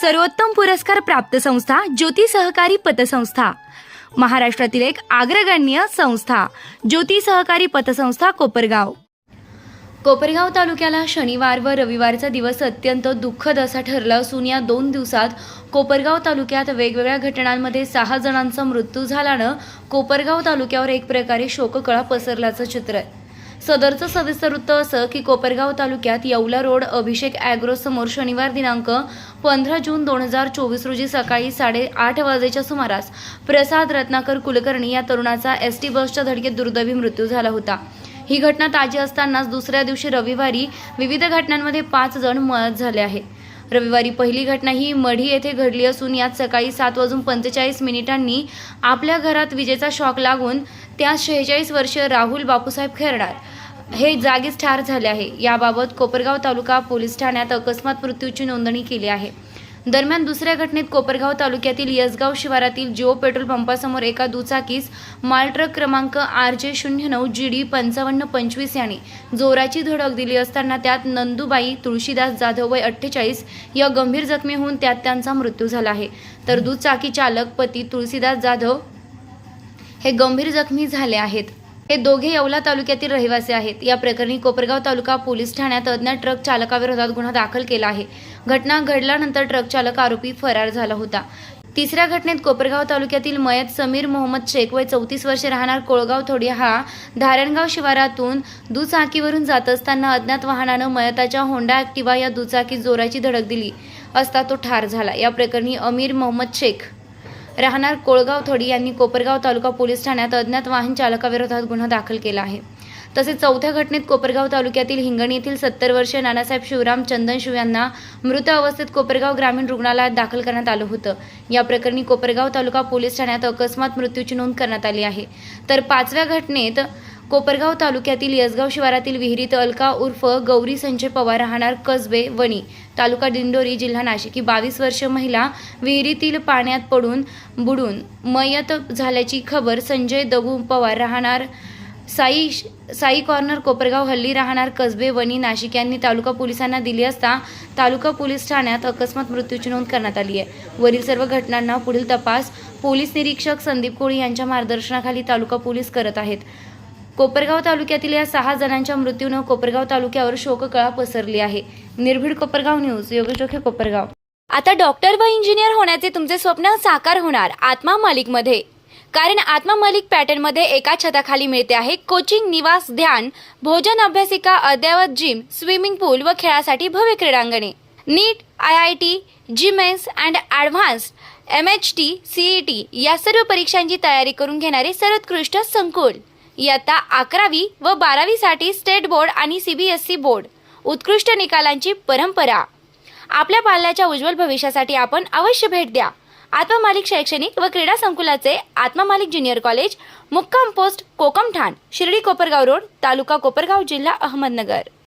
सर्वोत्तम पुरस्कार प्राप्त संस्था ज्योती सहकारी पतसंस्था. महाराष्ट्रातील एक अग्रगण्य संस्था ज्योती सहकारी पतसंस्था कोपरगाव. कोपरगाव तालुक्याला शनिवार व रविवारचा दिवस अत्यंत दुःखद असा ठरला असून या दोन दिवसात कोपरगाव तालुक्यात वेगवेगळ्या घटनांमध्ये सहा जणांचा मृत्यू झाल्यानं कोपरगाव तालुक्यावर एक प्रकारे शोककळा पसरल्याचं चित्र आहे. सदरचं सविस्तर वृत्त असं की कोपरगाव तालुक्यात येवला रोड अभिषेक ॲग्रोसमोर शनिवार दिनांक पंधरा जून दोन हजार चोवीस रोजी सकाळी साडेआठ वाजेच्या सुमारास प्रसाद रत्नाकर कुलकर्णी या तरुणाचा एस टी बसच्या धडकेत दुर्दैवी मृत्यू झाला होता. ही घटना ताजी असतानाच दुसऱ्या दिवशी रविवारी विविध घटनांमध्ये पाच जण मयत झाले आहे रविवारी पहिली घटना ही मढी येथे घडली असून यात सकाळी सात वाजून पंचेचाळीस मिनिटांनी आपल्या घरात विजेचा शॉक लागून त्या शेहेचाळीस वर्षीय राहुल बापूसाहेब खेरणार हे जागीच ठार झाले आहे. याबाबत कोपरगाव तालुका पोलीस ठाण्यात अकस्मात मृत्यूची नोंदणी केली आहे. दरम्यान दुसऱ्या घटनेत कोपरगाव तालुक्यातील यसगाव शिवारातील जिओ पेट्रोल पंपासमोर एका दुचाकीस माल ट्रक क्रमांक आर जे शून्य नऊ जी डी पंचावन्न पंचवीस यांनी जोराची धडक दिली असताना त्यात नंदुबाई तुळशीदास जाधव वय अठ्ठेचाळीस या गंभीर जखमी होऊन त्यात त्यांचा मृत्यू झाला आहे. तर दुचाकी चालक पती तुळशीदास जाधव हे गंभीर जखमी झाले आहेत. हे दोघे येवला तालुक्यातील रहिवासी आहेत. या प्रकरणी कोपरगाव तालुका पोलीस ठाण्यात अज्ञात ट्रक चालकाविरोधात गुन्हा दाखल केला आहे. घटना घडल्यानंतर ट्रक चालक आरोपी फरार झाला होता. तिसऱ्या घटनेत कोपरगाव तालुक्यातील मयत समीर मोहम्मद शेख वय चौतीस वर्षे राहणार कोळगाव थोडी हा धारणगाव शिवारातून दुचाकीवरून जात असताना अज्ञात वाहनानं मयताच्या होंडा ॲक्टिवा या दुचाकी जोराची धडक दिली असता तो ठार झाला. या प्रकरणी अमीर मोहम्मद शेख राहणार कोळगाव थोडी यांनी कोपरगाव तालुका पोलीस ठाण्यात अज्ञात वाहन चालकाविरोधात गुन्हा दाखल केला आहे. तसेच चौथ्या घटनेत कोपरगाव तालुक्यातील हिंगणी येथील सत्तर वर्षीय नानासाहेब शिवराम चंदनशिव यांना मृत अवस्थेत कोपरगाव ग्रामीण रुग्णालयात दाखल करण्यात आलं होतं. या प्रकरणी कोपरगाव तालुका पोलीस ठाण्यात अकस्मात मृत्यूची नोंद करण्यात आली आहे. तर पाचव्या घटनेत कोपरगाव तालुक्यातील यसगाव शिवारातील विहिरीत अलका उर्फ गौरी संजय पवार राहणार कसबे वणी. तालुका दिंडोरी जिल्हा नाशिक. ही बावीस वर्ष महिला विहिरीतील पाण्यात पडून बुडून मयत झाल्याची खबर संजय दगू पवार राहणार साई साई कॉर्नर कोपरगाव हल्ली राहणार कसबे वणी नाशिक यांनी तालुका पोलिसांना दिली असता तालुका पोलीस ठाण्यात अकस्मात मृत्यूची नोंद करण्यात आली आहे. वरील सर्व घटनांना पुढील तपास पोलीस निरीक्षक संदीप कोळी यांच्या मार्गदर्शनाखाली तालुका पोलीस करत आहेत. कोपरगाव तालुक्यातील या सहा जणांच्या मृत्यूनं कोपरगाव तालुक्यावर शोककळा पसरली आहे. निर्भीड कोपरगाव न्यूज योगेश जोखे कोपरगाव. आता डॉक्टर व इंजिनियर होण्याचे तुमचे स्वप्न साकार होणार आत्मा मालिकमध्ये कारण आत्मा मालिक पॅटर्नमध्ये एका छताखाली मिळते आहे कोचिंग निवास ध्यान भोजन अभ्यासिका अद्ययावत जिम स्विमिंग पूल व खेळासाठी भव्य क्रीडांगणे. NEET I I T JEE Mains and advanced M H T C E T या सर्व परीक्षांची तयारी करून घेणारे सर्वोत्कृष्ट संकुल. इयत्ता अकरावी व बारावीसाठी स्टेट बोर्ड आणि C B S C board. उत्कृष्ट निकालांची परंपरा. आपल्या पाल्याच्या उज्ज्वल भविष्यासाठी आपण अवश्य भेट द्या. आत्ममालिक शैक्षणिक व क्रीडा संकुलाचे आत्ममालिक ज्युनियर कॉलेज मुक्काम पोस्ट कोकमठाण शिर्डी कोपरगाव रोड तालुका कोपरगाव जिल्हा अहमदनगर.